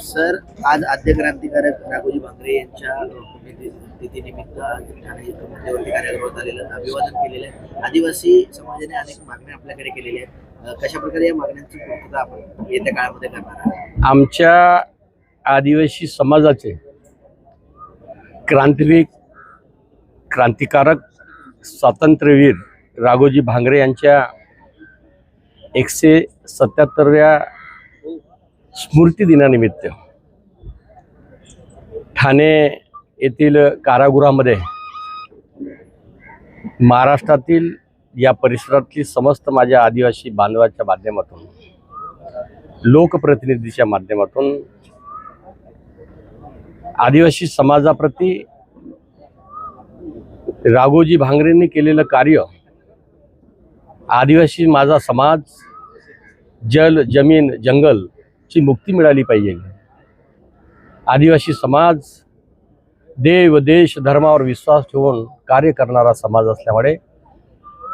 Sir आज आद्य क्रांतिकारक राघोजी भांगरे यांच्या तिथीनिमित्त आज आलेलं अभिवादन केलेलं आहे. आदिवासी समाजाने अनेक मागण्या आपल्याकडे केलेल्या आहेत. कशा प्रकारे या मागण्यांची पूर्तता आपण येत्या काळामध्ये करणार आमच्या आदिवासी समाजाचे क्रांतिवीर क्रांतिकारक स्वातंत्र्यवीर राघोजी भांगरे यांच्या एकशे सत्याहत्तरव्या स्मृती दिनानिमित्त ठाणे येथील कारागृहामध्ये महाराष्ट्रातील या परिसरातली समस्त माझ्या आदिवासी बांधवाच्या माध्यमातून लोकप्रतिनिधीच्या माध्यमातून आदिवासी समाजाप्रती राघोजी भांगरेंनी केलेलं कार्य आदिवासी माझा समाज जल जमीन जंगल ची मुक्ती मिळाली पाहिजे. आदिवासी समाज देव देश धर्मावर विश्वास ठेवून कार्य करणारा समाज असल्यामुळे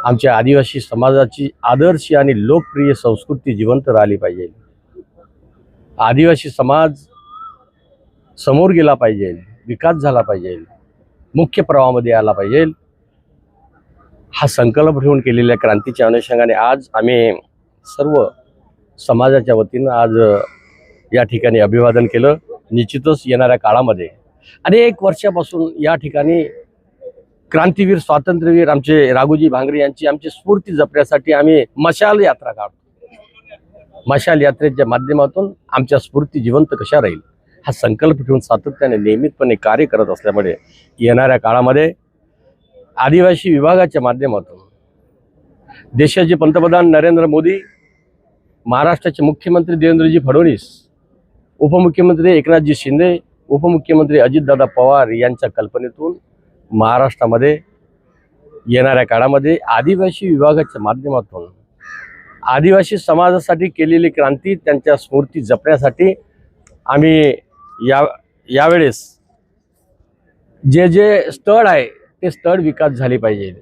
आमच्या आदिवासी समाजाची आदर्श आणि लोकप्रिय संस्कृती जिवंत राहिली पाहिजे. आदिवासी समाज समोर गेला पाहिजे विकास झाला पाहिजे मुख्य प्रवाहामध्ये आला पाहिजे. हा संकल्प ठेवून केलेल्या क्रांतीच्या अनुषंगाने आज आम्ही सर्व समाजाच्या वतीनं आज या ठिकाणी अभिवादन केलं. निश्चितच येणाऱ्या काळामध्ये अनेक वर्षापासून या ठिकाणी क्रांतीवीर स्वातंत्र्यवीर आमचे राघोजी भांगरे यांची आमची स्फूर्ती जपण्यासाठी आम्ही मशाल यात्रा काढतो. मशाल यात्रेच्या माध्यमातून आमच्या स्फूर्ती जिवंत कशा राहील? हा संकल्प ठेवून सातत्याने नियमितपणे कार्य करत असल्यामुळे येणाऱ्या काळामध्ये आदिवासी विभागाच्या माध्यमातून देशाचे पंतप्रधान नरेंद्र मोदी महाराष्ट्राचे मुख्यमंत्री देवेंद्रजी फडणवीस उपमुख्यमंत्री एकनाथजी शिंदे उपमुख्यमंत्री अजितदादा पवार यांच्या कल्पनेतून महाराष्ट्रामध्ये येणाऱ्या काळामध्ये आदिवासी विभागाच्या माध्यमातून आदिवासी समाजासाठी केलेली क्रांती त्यांच्या स्मृती जपण्यासाठी आम्ही या यावेळेस जे जे स्थळ आहे ते स्थळ विकास झाले पाहिजे.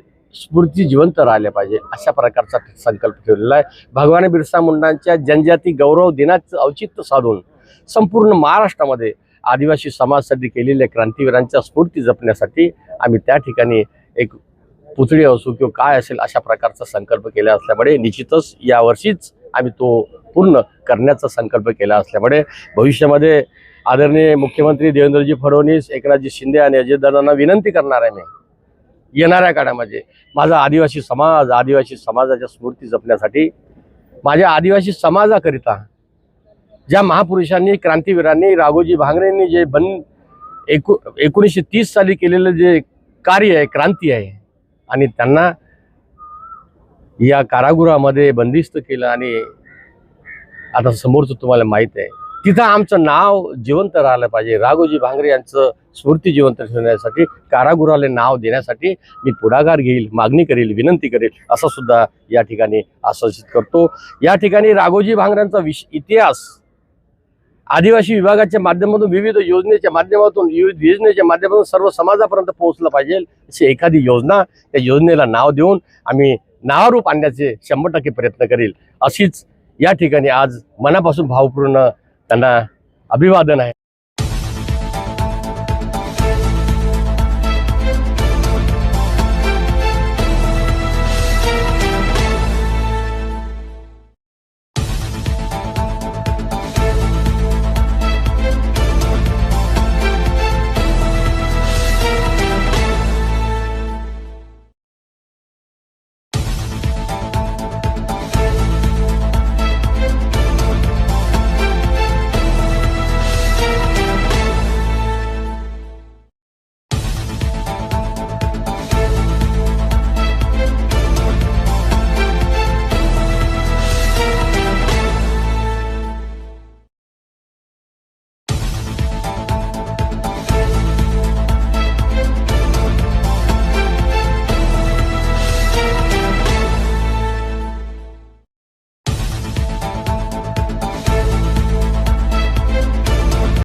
स्फूर्ती जिवंत राहिल्या पाहिजे अशा प्रकारचा संकल्प ठेवलेला आहे. भगवान बिरसा मुंडांच्या जनजाती गौरव दिनाचं औचित्य साधून संपूर्ण महाराष्ट्रामध्ये आदिवासी समाजासाठी केलेल्या क्रांतीवीरांच्या स्फूर्ती जपण्यासाठी आम्ही त्या ठिकाणी एक पुतळी असू किंवा काय असेल अशा प्रकारचा संकल्प केला असल्यामुळे निश्चितच यावर्षीच आम्ही तो पूर्ण करण्याचा संकल्प केला असल्यामुळे भविष्यामध्ये आदरणीय मुख्यमंत्री देवेंद्रजी फडणवीस एकनाथजी शिंदे आणि अजितदादांना विनंती करणार आहे मी. येणाऱ्या काळामध्ये माझा आदिवासी समाज आदिवासी समाजाच्या स्मृती जपण्यासाठी माझ्या आदिवासी समाजाकरिता ज्या महापुरुषांनी क्रांतीवीरांनी राघोजी भांगरेंनी जे बन एकू एकोणीसशे तीस साली केलेलं जे कार्य आहे क्रांती आहे आणि त्यांना या कारागृहामध्ये बंदिस्त केलं आणि आता समोरचं तुम्हाला माहीत आहे. तिथं आमचं नाव जिवंत राहिलं पाहिजे. राघोजी भांगरे यांचं स्मृती जिवंत ठेवण्यासाठी कारागृहाला नाव देण्यासाठी मी पुढाकार घेईल मागणी करेल विनंती करेल असं सुद्धा या ठिकाणी आश्वासित करतो. या ठिकाणी राघोजी भांगऱ्यांचा विश इतिहास आदिवासी विभागाच्या माध्यमातून विविध योजनेच्या माध्यमातून विविध योजनेच्या माध्यमातून सर्व समाजापर्यंत पोहोचलं पाहिजे. अशी एखादी योजना त्या योजनेला नाव देऊन आम्ही नावारूप आणण्याचे शंभर टक्के प्रयत्न करील. अशीच या ठिकाणी आज मनापासून भावपूर्ण त्यांना अभिवादन आहे